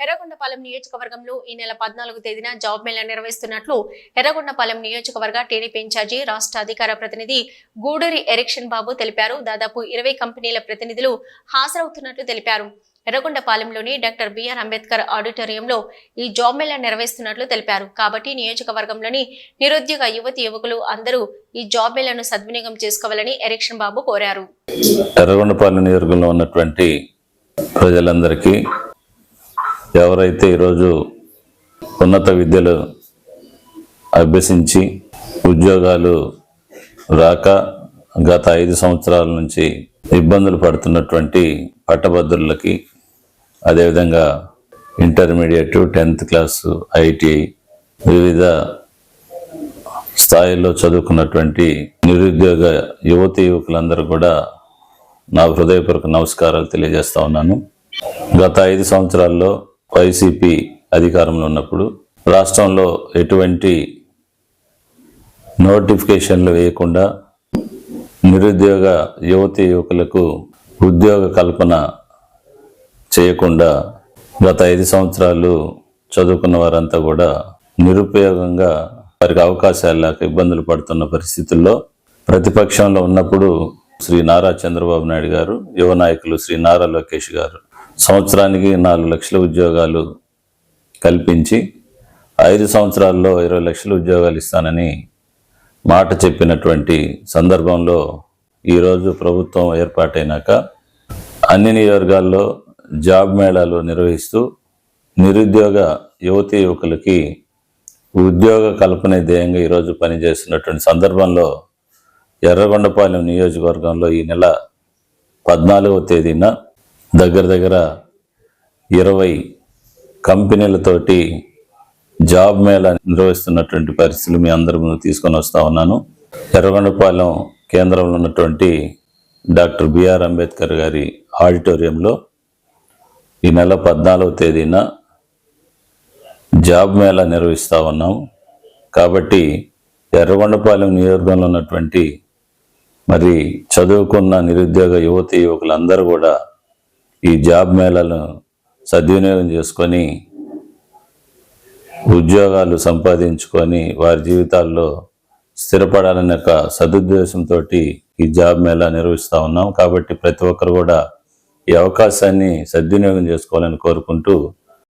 ఎర్రగొండపాలెం నియోజకవర్గంలో ఈ నెల పద్నాలుగు తేదీన జాబ్ మేళా నిర్వహిస్తున్నట్లు ఎర్రగొండపాలెం నియోజకవర్గ టీడీపీ ఇన్ఛార్జి రాష్ట్ర అధికార ప్రతినిధి గూడూరి ఎరిక్షన్ బాబు తెలిపారు. దాదాపు ఇరవై కంపెనీల ప్రతినిధులు హాజరవుతున్నట్లు తెలిపారు. ఎర్రగొండపాలెంలోని డాక్టర్ బిఆర్ అంబేద్కర్ ఆడిటోరియంలో ఈ జాబ్ మేళా నిర్వహిస్తున్నట్లు తెలిపారు. కాబట్టి నియోజకవర్గంలోని నిరుద్యోగ యువతి యువకులు అందరూ ఈ జాబ్ మేళాను సద్వినియోగం చేసుకోవాలని ఎరిక్షన్ బాబు కోరారు. ఎర్రగొండపాలెం నియోజకవర్గంలో ఉన్నటువంటి ప్రజలందరికీ ఎవరైతే ఈరోజు ఉన్నత విద్యలు అభ్యసించి ఉద్యోగాలు రాక గత ఐదు సంవత్సరాల నుంచి ఇబ్బందులు పడుతున్నటువంటి పట్టభద్రులకి అదేవిధంగా ఇంటర్మీడియట్ టెన్త్ క్లాసు ఐటీఐ వివిధ స్థాయిలో చదువుకున్నటువంటి నిరుద్యోగ యువతి యువకులందరూ కూడా నా హృదయపూర్వక నమస్కారాలు తెలియజేస్తా ఉన్నాను. గత ఐదు సంవత్సరాల్లో వైసీపీ అధికారంలో ఉన్నప్పుడు రాష్ట్రంలో ఎటువంటి నోటిఫికేషన్లు వేయకుండా నిరుద్యోగ యువతి యువకులకు ఉద్యోగ కల్పన చేయకుండా గత ఐదు సంవత్సరాలు చదువుకున్న వారంతా కూడా నిరుపయోగంగా వారికి అవకాశాలు లేక ఇబ్బందులు పడుతున్న పరిస్థితుల్లో ప్రతిపక్షంలో ఉన్నప్పుడు శ్రీ నారా చంద్రబాబు నాయుడు గారు యువ నాయకులు శ్రీ నారా లోకేష్ గారు సంవత్సరానికి నాలుగు లక్షల ఉద్యోగాలు కల్పించి ఐదు సంవత్సరాల్లో ఇరవై లక్షల ఉద్యోగాలు ఇస్తానని మాట చెప్పినటువంటి సందర్భంలో ఈరోజు ప్రభుత్వం ఏర్పాటైనాక అన్ని నియోజకవర్గాల్లో జాబ్ మేళాలు నిర్వహిస్తూ నిరుద్యోగ యువతీ యువకులకి ఉద్యోగ కల్పన ధ్యేయంగా ఈరోజు పనిచేస్తున్నటువంటి సందర్భంలో ఎర్రగొండపాలెం నియోజకవర్గంలో ఈ నెల పద్నాలుగవ తేదీన దగ్గర దగ్గర ఇరవై కంపెనీలతోటి జాబ్ మేళా నిర్వహిస్తున్నటువంటి పరిస్థితులు మీ అందరి ముందు తీసుకొని వస్తూ ఉన్నాను. ఎర్రగొండపాలెం కేంద్రంలో ఉన్నటువంటి డాక్టర్ బిఆర్ అంబేద్కర్ గారి ఆడిటోరియంలో ఈ నెల పద్నాలుగవ తేదీన జాబ్ మేళా నిర్వహిస్తా ఉన్నాం. కాబట్టి ఎర్రగొండపాలెం నియోజకవర్గంలో ఉన్నటువంటి మరి చదువుకున్న నిరుద్యోగ యువతి యువకులందరూ కూడా ఈ జాబ్ మేళాలను సద్వినియోగం చేసుకొని ఉద్యోగాలు సంపాదించుకొని వారి జీవితాల్లో స్థిరపడాలనే ఒక సదుద్దేశంతో ఈ జాబ్ మేళా నిర్వహిస్తూ ఉన్నాం. కాబట్టి ప్రతి ఒక్కరు కూడా ఈ అవకాశాన్ని సద్వినియోగం చేసుకోవాలని కోరుకుంటూ